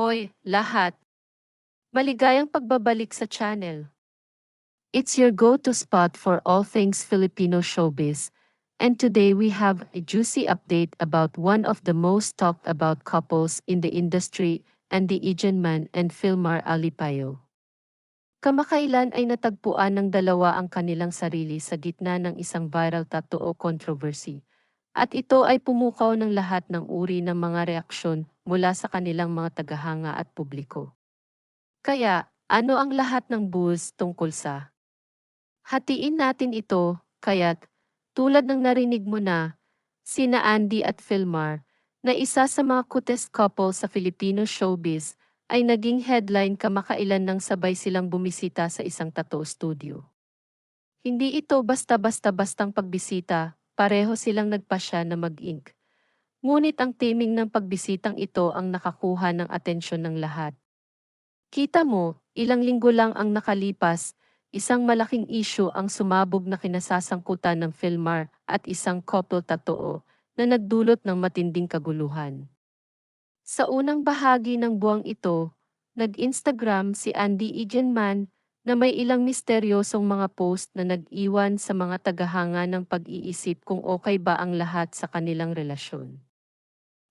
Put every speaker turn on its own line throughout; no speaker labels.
Hoy, lahat! Maligayang pagbabalik sa channel. It's your go-to spot for all things Filipino showbiz, and today we have a juicy update about one of the most talked about couples in the industry, Andy Igenman and Filmar Alipayo. Kamakailan ay natagpuan ng dalawa ang kanilang sarili sa gitna ng isang viral tattoo controversy. At ito ay pumukaw ng lahat ng uri ng mga reaksyon mula sa kanilang mga tagahanga at publiko. Kaya, ano ang lahat ng buzz tungkol sa? Hatiin natin ito, kaya't, tulad ng narinig mo na, sina Andy at Filmar, na isa sa mga cutest couple sa Filipino showbiz, ay naging headline kamakailan nang sabay silang bumisita sa isang tattoo studio. Hindi ito basta-basta-bastang pagbisita, pareho silang nagpasya na mag-ink. Ngunit ang timing ng pagbisitang ito ang nakakuha ng atensyon ng lahat. Kita mo, ilang linggo lang ang nakalipas, isang malaking issue ang sumabog na kinasasangkutan ng Filmar at isang couple tattoo na nagdulot ng matinding kaguluhan. Sa unang bahagi ng buwang ito, nag-Instagram si Andy Igenman na may ilang misteryosong mga post na nag-iwan sa mga tagahanga ng pag-iisip kung okay ba ang lahat sa kanilang relasyon.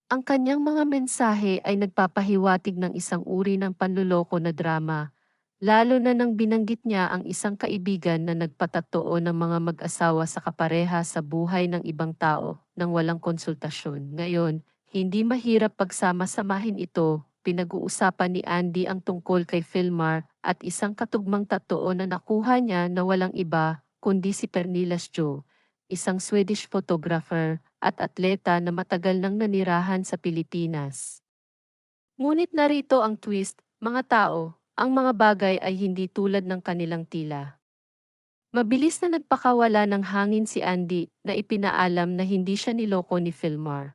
Ang kanyang mga mensahe ay nagpapahiwatig ng isang uri ng panluloko na drama, lalo na nang binanggit niya ang isang kaibigan na nagpatatoo ng mga mag-asawa sa kapareha sa buhay ng ibang tao nang walang konsultasyon. Ngayon, hindi mahirap pagsama-samahin ito, pinag-uusapan ni Andy ang tungkol kay Filmar at isang katugmang tatoo na nakuha niya na walang iba kundi si Pernilla Joe, isang Swedish photographer at atleta na matagal nang nanirahan sa Pilipinas. Ngunit narito ang twist, mga tao, ang mga bagay ay hindi tulad ng kanilang tila. Mabilis na nagpakawala ng hangin si Andy na ipinaalam na hindi siya niloko ni Filmar.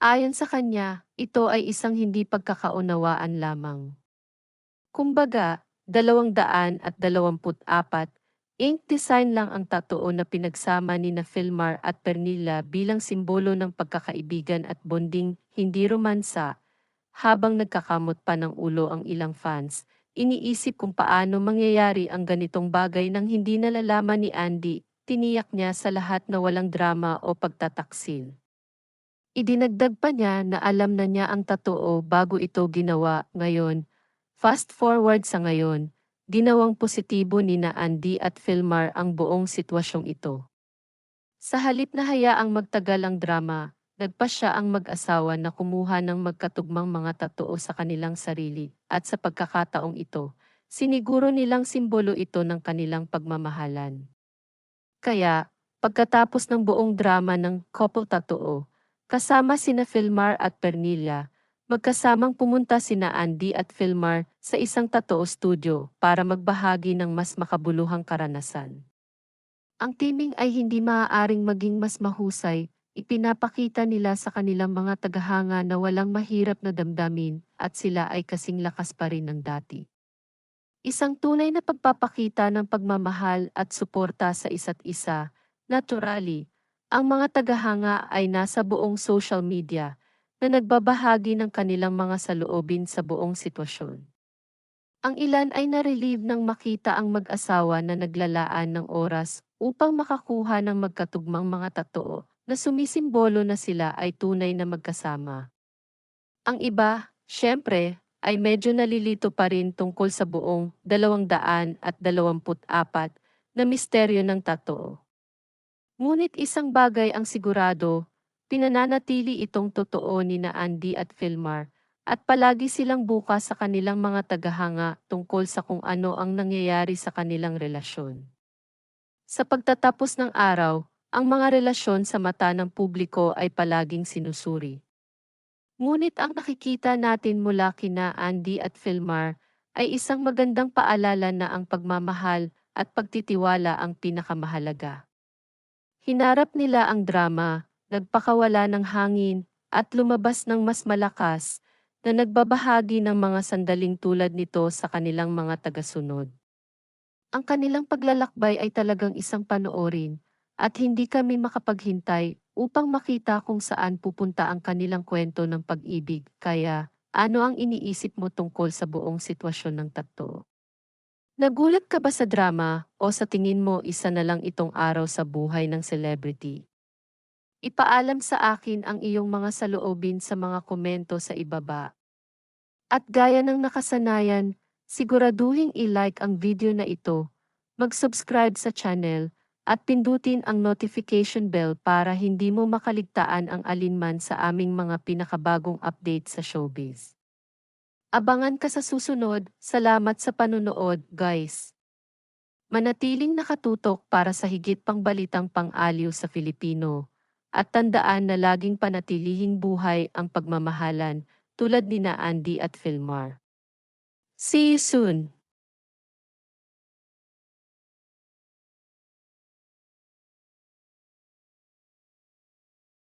Ayon sa kanya, ito ay isang hindi pagkakaunawaan lamang. Kumbaga, 224 ink design lang ang tattoo na pinagsama ni na Filmar at Pernilla bilang simbolo ng pagkakaibigan at bonding, hindi romansa. Habang nagkakamot pa ng ulo ang ilang fans, iniisip kung paano mangyayari ang ganitong bagay nang hindi nalalaman ni Andy, tiniyak niya sa lahat na walang drama o pagtataksil. Idinagdag pa niya na alam na niya ang totoo bago ito ginawa ngayon. Fast forward sa ngayon, ginawang positibo ni na Andy at Filmar ang buong sitwasyong ito. Sa halip na hayaang magtagal ang drama, nagpa siya ang mag-asawa na kumuha ng magkatugmang mga tatoo sa kanilang sarili at sa pagkakataong ito, siniguro nilang simbolo ito ng kanilang pagmamahalan. Kaya, pagkatapos ng buong drama ng couple tatoo, Kasama sina Filmar at Pernilla, magkasamang pumunta sina Andy at Filmar sa isang tattoo studio para magbahagi ng mas makabuluhang karanasan. Ang teaming ay hindi maaaring maging mas mahusay, ipinapakita nila sa kanilang mga tagahanga na walang mahirap na damdamin at sila ay kasing lakas pa rin ng dati. Isang tunay na pagpapakita ng pagmamahal at suporta sa isa't isa, naturally, ang mga tagahanga ay nasa buong social media na nagbabahagi ng kanilang mga saloobin sa buong sitwasyon. Ang ilan ay na-relieve nang makita ang mag-asawa na naglalaan ng oras upang makakuha ng magkatugmang mga tattoo na sumisimbolo na sila ay tunay na magkasama. Ang iba, syempre, ay medyo nalilito pa rin tungkol sa buong 224 na misteryo ng tattoo. Ngunit isang bagay ang sigurado, pinananatili itong totoo ni na Andy at Filmar, at palagi silang bukas sa kanilang mga tagahanga tungkol sa kung ano ang nangyayari sa kanilang relasyon. Sa pagtatapos ng araw, ang mga relasyon sa mata ng publiko ay palaging sinusuri. Ngunit ang nakikita natin mula kina Andy at Filmar ay isang magandang paalala na ang pagmamahal at pagtitiwala ang pinakamahalaga. Hinarap nila ang drama, nagpakawala ng hangin, at lumabas ng mas malakas, na nagbabahagi ng mga sandaling tulad nito sa kanilang mga tagasunod. Ang kanilang paglalakbay ay talagang isang panoorin, at hindi kami makapaghintay upang makita kung saan pupunta ang kanilang kwento ng pag-ibig. Kaya, Ano ang iniisip mo tungkol sa buong sitwasyon ng tatlo? Nagulat ka ba sa drama o sa tingin mo isa na lang itong araw sa buhay ng celebrity? Ipaalam sa akin ang iyong mga saloobin sa mga komento sa ibaba. At gaya ng nakasanayan, siguraduhin i-like ang video na ito, mag-subscribe sa channel, at pindutin ang notification bell para hindi mo makaligtaan ang alinman sa aming mga pinakabagong update sa showbiz. Abangan ka sa susunod, salamat sa panunood, guys. Manatiling nakatutok para sa higit pang balitang pang-aliw sa Filipino. At tandaan na laging panatilihing buhay ang pagmamahalan tulad ni na Andy at Filmar. See you soon!